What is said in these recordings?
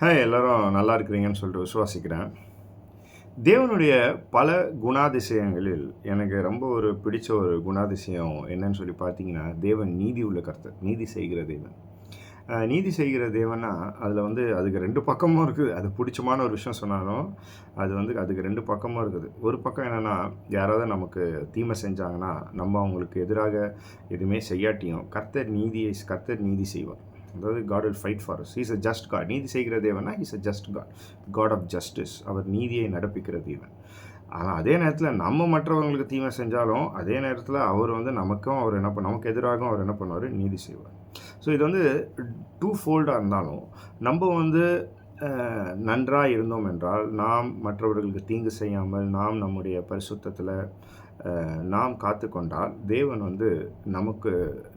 ஹே எல்லோரும் நல்லா இருக்கிறீங்கன்னு சொல்லிட்டு விசுவாசிக்கிறேன். தேவனுடைய பல குணாதிசயங்களில் எனக்கு ரொம்ப ஒரு பிடிச்ச ஒரு குணாதிசயம் என்னன்னு சொல்லி பார்த்தீங்கன்னா தேவன் நீதி உள்ள கர்த்தர். நீதி செய்கிற தேவன். நீதி செய்கிற தேவன்னா அதில் வந்து அதுக்கு ரெண்டு பக்கமும் இருக்குது. அது பிடிச்சமான ஒரு விஷயம் சொன்னாலும் அது வந்து அதுக்கு ரெண்டு பக்கமும் இருக்குது. ஒரு பக்கம் என்னென்னா யாராவது நமக்கு தீமை செஞ்சாங்கன்னா நம்ம அவங்களுக்கு எதிராக எதுவுமே செய்யாட்டியும் கர்த்தர் நீதியை கர்த்தர் நீதி செய்வார். அதாவது God will fight for us is a just God நீதி செய்கிற தேவனா? Is a just God God of justice அவர் நீதியை நடப்பிக்கிற தேவன். ஆனால் அதே நேரத்தில் நம்ம மற்றவங்களுக்கு தீமை செஞ்சாலும் அதே நேரத்தில் அவர் வந்து நமக்கும் அவர் என்ன பண்ண நமக்கு எதிராகவும் அவர் என்ன பண்ணுவார்? நீதி செய்வார். ஸோ இது வந்து டூ ஃபோல்டாக இருந்தாலும் நம்ம வந்து நன்றாக இருந்தோம் என்றால் நாம் மற்றவர்களுக்கு தீங்கு செய்யாமல் நாம் நம்முடைய பரிசுத்தத்தில் நாம் காத்து கொண்டால் தேவன் வந்து நமக்கு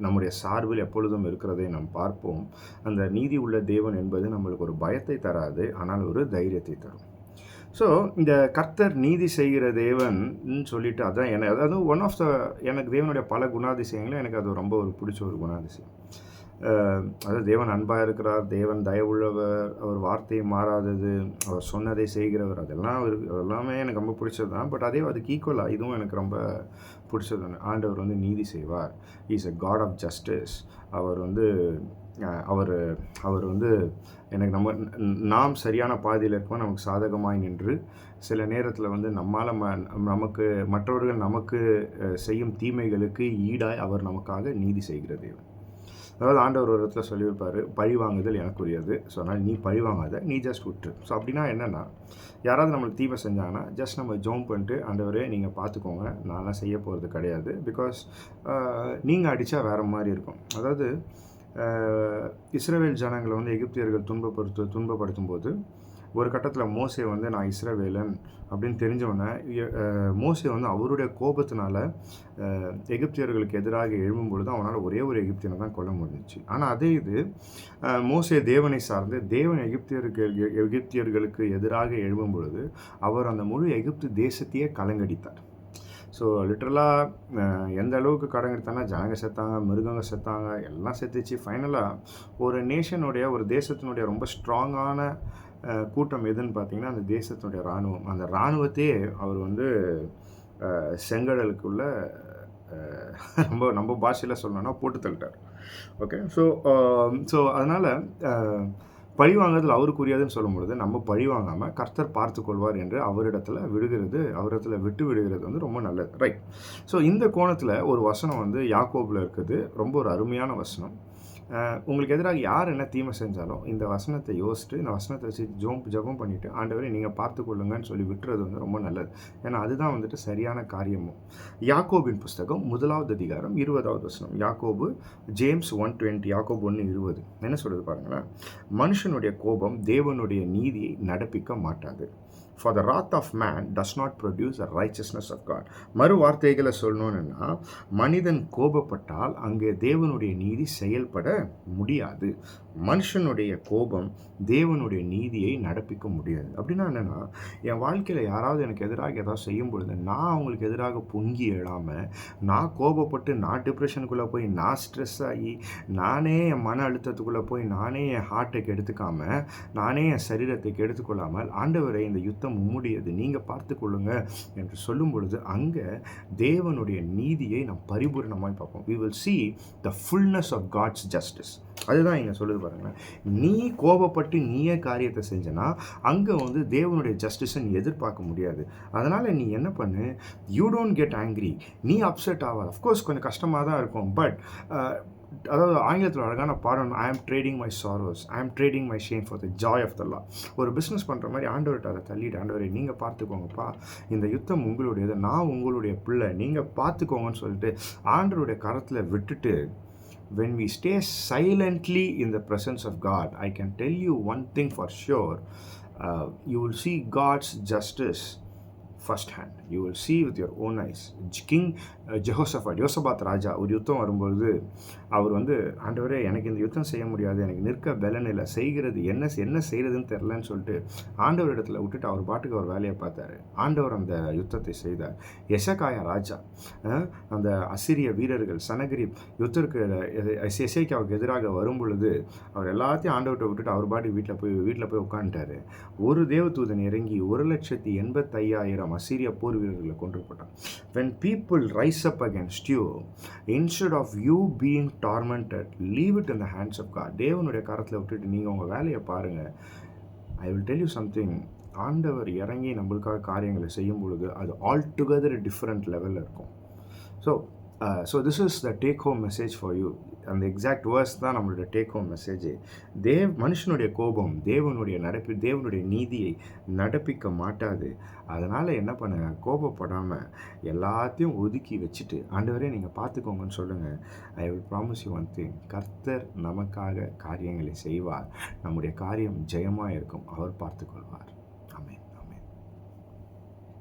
நம்முடைய சார்பில் எப்பொழுதும் இருக்கிறதை நாம் பார்ப்போம். அந்த நீதி உள்ள தேவன் என்பது நம்மளுக்கு ஒரு பயத்தை தராது ஆனால் ஒரு தைரியத்தை தரும். ஸோ இந்த கர்த்தர் நீதி செய்கிற தேவன் சொல்லிட்டு அதான் எனக்கு அதாவது ஒன் ஆஃப் த எனக்கு தேவனுடைய பல குணாதிசயங்களும் எனக்கு அது ரொம்ப ஒரு பிடிச்ச ஒரு குணாதிசயம். அதாவது தேவன் அன்பாக இருக்கிறார் தேவன் தயவுள்ளவர் அவர் வார்த்தையை மாறாதது அவர் சொன்னதை செய்கிறவர் அதெல்லாம் அவர் அதெல்லாமே எனக்கு ரொம்ப பிடிச்சது தான். பட் அதே அதுக்கு ஈக்குவலாக இதுவும் எனக்கு ரொம்ப பிடிச்சது ஒன்று ஆண்டவர் வந்து நீதி செய்வார். Is a God of justice அவர் வந்து அவர் அவர் வந்து எனக்கு நம்ம நாம் சரியான பாதையில் இருக்கோம் நமக்கு சாதகமாய் நின்று சில நேரத்தில் வந்து நம்மால் ம நமக்கு மற்றவர்கள் நமக்கு செய்யும் தீமைகளுக்கு ஈடாய் அவர் நமக்காக நீதி செய்கிற தேவன். அதாவது ஆண்டவர் ஒரு இடத்துல சொல்லியிருப்பார் பழி வாங்குதல் எனக்குரியது. ஸோ அதனால் நீ பழி வாங்காத நீ ஜஸ்ட் விட்டுரு. ஸோ அப்படின்னா என்னென்னா யாராவது நம்மளுக்கு தீமை செஞ்சாங்கன்னா ஜஸ்ட் நம்ம ஜோம் பண்ணிட்டு ஆண்டவரே நீங்கள் பார்த்துக்கோங்க நான்லாம் செய்ய போகிறது கிடையாது. பிகாஸ் நீங்கள் அடித்தா வேறு மாதிரி இருக்கும். அதாவது இஸ்ரேவேல் ஜனங்களை வந்து எகிப்தியர்கள் துன்பப்படுத்து துன்பப்படுத்தும் போது ஒரு கட்டத்தில் மோசே வந்து நான் இஸ்ரவேலன் அப்படின்னு தெரிஞ்சவொடனே மோசே வந்து அவருடைய கோபத்தினால எகிப்தியர்களுக்கு எதிராக எழும்பும் பொழுது அவனால் ஒரே ஒரு எகிப்தியனை தான் கொல்ல முடிஞ்சிச்சு. ஆனால் அதே இது மோசே தேவனை சார்ந்து தேவன் எகிப்தியருக்கு எகிப்தியர்களுக்கு எதிராக எழும்பும் பொழுது அவர் அந்த முழு எகிப்து தேசத்தையே கலங்கடித்தார். ஸோ லிட்ரலாக எந்த அளவுக்கு கடங்கெடுத்தாங்கன்னா ஜனங்க செத்தாங்க மிருகங்க செத்தாங்க எல்லாம் செத்துச்சு. ஃபைனலாக ஒரு நேஷனுடைய ஒரு தேசத்தினுடைய ரொம்ப ஸ்ட்ராங்கான கூட்டம் எதுன்னு பார்த்தீங்கன்னா அந்த தேசத்தினுடைய இராணுவம் அந்த இராணுவத்தையே அவர் வந்து செங்கடலுக்குள்ள ரொம்ப நம்ம பாஷையில் சொல்லணும்னா போட்டு தள்ளிட்டார். ஓகே ஸோ ஸோ அதனால் பழி வாங்குறதுல அவருக்குரியாதுன்னு சொல்லும் பொழுது நம்ம பழி வாங்காமல் கர்த்தர் பார்த்து கொள்வார் என்று அவரிடத்துல விடுகிறது அவரிடத்துல விட்டு விடுகிறது வந்து ரொம்ப நல்லது. ரைட் ஸோ இந்த கோணத்தில் ஒரு வசனம் வந்து யாக்கோபில் இருக்குது. ரொம்ப ஒரு அருமையான வசனம். உங்களுக்கு எதிராக யார் என்ன தீமை செஞ்சாலும் இந்த வசனத்தை யோசிச்சுட்டு இந்த வசனத்தை வச்சு ஜோம் ஜெபம் பண்ணிவிட்டு ஆண்டவரை நீங்கள் பார்த்து கொள்ளுங்கன்னு சொல்லி விட்டுறது வந்து ரொம்ப நல்லது. ஏன்னா அதுதான் வந்துட்டு சரியான காரியமும். யாக்கோபின் புஸ்தகம் முதலாவது அதிகாரம் இருபதாவது வசனம். யாக்கோபு ஜேம்ஸ் ஒன் டுவெண்ட்டி யாக்கோபு ஒன்று இருபது. என்ன சொல்கிறது பாருங்களேன். மனுஷனுடைய கோபம் தேவனுடைய நீதியை நடப்பிக்க மாட்டாது. For the wrath of man does not produce a righteousness of God மறு வார்த்தைகளை சொல்லணும்னா மனிதன் கோபப்பட்டால் அங்கே தேவனுடைய நீதி செயல்பட முடியாது. மனுஷனுடைய கோபம் தேவனுடைய நீதியை நடப்பிக்க முடியாது. அப்படின்னா என்னென்னா என் வாழ்க்கையில் யாராவது எனக்கு எதிராக ஏதாவது செய்யும் பொழுது நான் அவங்களுக்கு எதிராக பொங்கி எழாமல் நான் கோபப்பட்டு நான் டிப்ரெஷனுக்குள்ளே போய் நான் ஸ்ட்ரெஸ் ஆகி நானே என் மன அழுத்தத்துக்குள்ளே போய் நானே என் ஹார்ட்டை எடுத்துக்காமல் நானே என் சரீரத்தை கெடுத்துக்கொள்ளாமல் ஆண்டவரை இந்த யுத்தம் உம்முடையது. நீங்கள் பார்த்து என்று சொல்லும் பொழுது அங்கே தேவனுடைய நீதியை நாம் பரிபூர்ணமாக பார்ப்போம். We will see the fulness of God's just justice. அதுதான் இங்கே சொல்லுது பாருங்களேன் நீ கோபப்பட்டு நீயே காரியத்தை செஞ்சனா அங்கே வந்து தேவனுடைய ஜஸ்டிஸை நீ எதிர்பார்க்க முடியாது. அதனால் நீ என்ன பண்ணு? யூ டோன்ட் கெட் ஆங்க்ரி நீ அப்செட் ஆகாது அஃப்கோர்ஸ் கொஞ்சம் கஷ்டமாக தான் இருக்கும். பட் அதாவது ஆங்கிலத்தில் அழகான பாடம் ஐ am trading my sorrows I am trading my shame for the joy of the Lord ஒரு பிஸ்னஸ் பண்ணுற மாதிரி ஆண்டவர்கிட்ட அதை தள்ளிட்டு ஆண்டவரை நீங்கள் பார்த்துக்கோங்கப்பா. இந்த யுத்தம் உங்களுடையது நான் உங்களுடைய பிள்ளை. நீங்கள் பார்த்துக்கோங்கன்னு சொல்லிட்டு ஆண்டவருடைய கரத்தில் விட்டுட்டு when we stay silently in the presence of God, I can tell you one thing for sure uh, you will see God's justice firsthand. You will see with your own eyes. King ஜெஹோசஃபாட் யோசபாத் ராஜா ஒரு யுத்தம் வரும்பொழுது அவர் வந்து ஆண்டவரே எனக்கு இந்த யுத்தம் செய்ய முடியாது. எனக்கு நிற்க பலன் இல்லை. செய்கிறது என்ன என்ன செய்கிறதுன்னு தெரிலன்னு சொல்லிட்டு ஆண்டவர் இடத்துல விட்டுட்டு அவர் பாட்டுக்கு அவர் வேலையை பார்த்தாரு. ஆண்டவர் அந்த யுத்தத்தை செய்தார். எசகாயா ராஜா அந்த அசிரிய வீரர்கள் சனகிரி யுத்தருக்கு எசேக்காவுக்கு எதிராக வரும் பொழுது அவர் எல்லாத்தையும் ஆண்டவர்கிட்ட விட்டுட்டு அவர் பாட்டுக்கு வீட்டில் போய் வீட்டில் போய் உட்காந்துட்டாரு ஒரு தேவதூதன் இறங்கி ஒரு லட்சத்தி எண்பத்தையாயிரம் அசிரிய போர் வீரர்களை கொன்று போட்டான். People rise rise up against you instead of you being tormented leave it in the hands of god. தேவனுடைய கரத்தில் விட்டுட்டு நீங்கள் உங்கள் வேலையை பாருங்கள் I will tell you something ஆண்டவர் இறங்கி நம்மளுக்காக காரியங்களை செய்யும் பொழுது அது ஆல் டுகெதர் டிஃப்ரெண்ட் லெவலில் இருக்கும். So so this is the take home message for you அந்த எக்ஸாக்ட் வேர்ஸ் தான் நம்மளோட டேக் ஹோம் மெசேஜ் தேவ் மனுஷனுடைய கோபம் தேவனுடைய நடப்பி தேவனுடைய நீதியை நடப்பிக்க மாட்டாது. அதனால் என்ன பண்ணுங்க? கோபப்படாமல் எல்லாத்தையும் ஒதுக்கி வச்சுட்டு ஆண்டவரே நீங்கள் பார்த்துக்கோங்கன்னு சொல்லுங்கள் I will promise you one thing கர்த்தர் நமக்காக காரியங்களை செய்வார். நம்முடைய காரியம் ஜெயமாக இருக்கும் அவர் பார்த்துக்கொள்வார்.